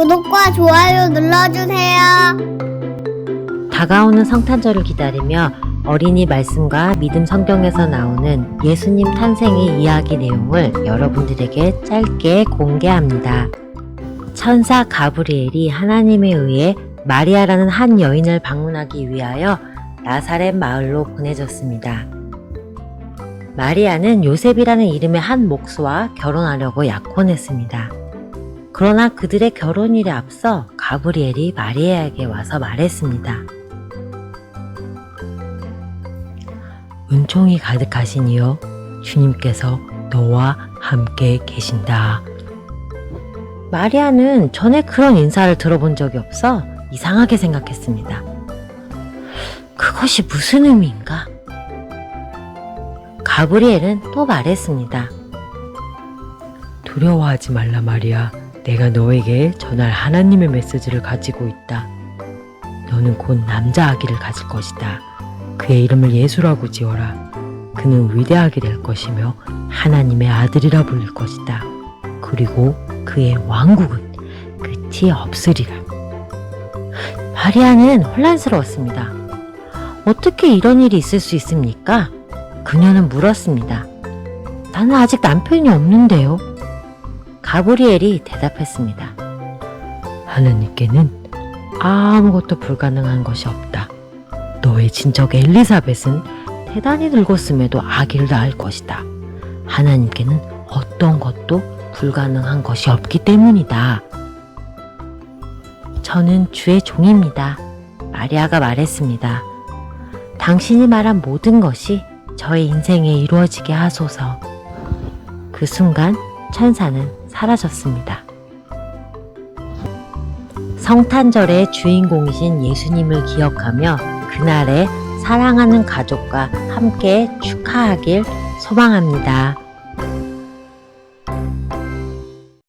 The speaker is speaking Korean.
구독과 좋아요 눌러주세요. 다가오는 성탄절을 기다리며 어린이 말씀과 믿음 성경에서 나오는 예수님 탄생의 이야기 내용을 여러분들에게 짧게 공개합니다. 천사 가브리엘이 하나님에 의해 마리아라는 한 여인을 방문하기 위하여 나사렛 마을로 보내졌습니다. 마리아는 요셉이라는 이름의 한 목수와 결혼하려고 약혼했습니다. 그러나 그들의 결혼일에 앞서 가브리엘이 마리아에게 와서 말했습니다. 은총이 가득하시니요. 주님께서 너와 함께 계신다. 마리아는 전에 그런 인사를 들어본 적이 없어 이상하게 생각했습니다. 그것이 무슨 의미인가? 가브리엘은 또 말했습니다. 두려워하지 말라 마리아. 내가 너에게 전할 하나님의 메시지를 가지고 있다. 너는 곧 남자 아기를 가질 것이다. 그의 이름을 예수라고 지어라. 그는 위대하게 될 것이며 하나님의 아들이라 불릴 것이다. 그리고 그의 왕국은 끝이 없으리라. 마리아는 혼란스러웠습니다. 어떻게 이런 일이 있을 수 있습니까? 그녀는 물었습니다. 나는 아직 남편이 없는데요. 가브리엘이 대답했습니다. 하나님께는 아무것도 불가능한 것이 없다. 너의 친척 엘리사벳은 대단히 늙었음에도 아기를 낳을 것이다. 하나님께는 어떤 것도 불가능한 것이 없기 때문이다. 저는 주의 종입니다. 마리아가 말했습니다. 당신이 말한 모든 것이 저의 인생에 이루어지게 하소서. 그 순간 천사는 사라졌습니다. 성탄절의 주인공이신 예수님을 기억하며 그날에 사랑하는 가족과 함께 축하하길 소망합니다.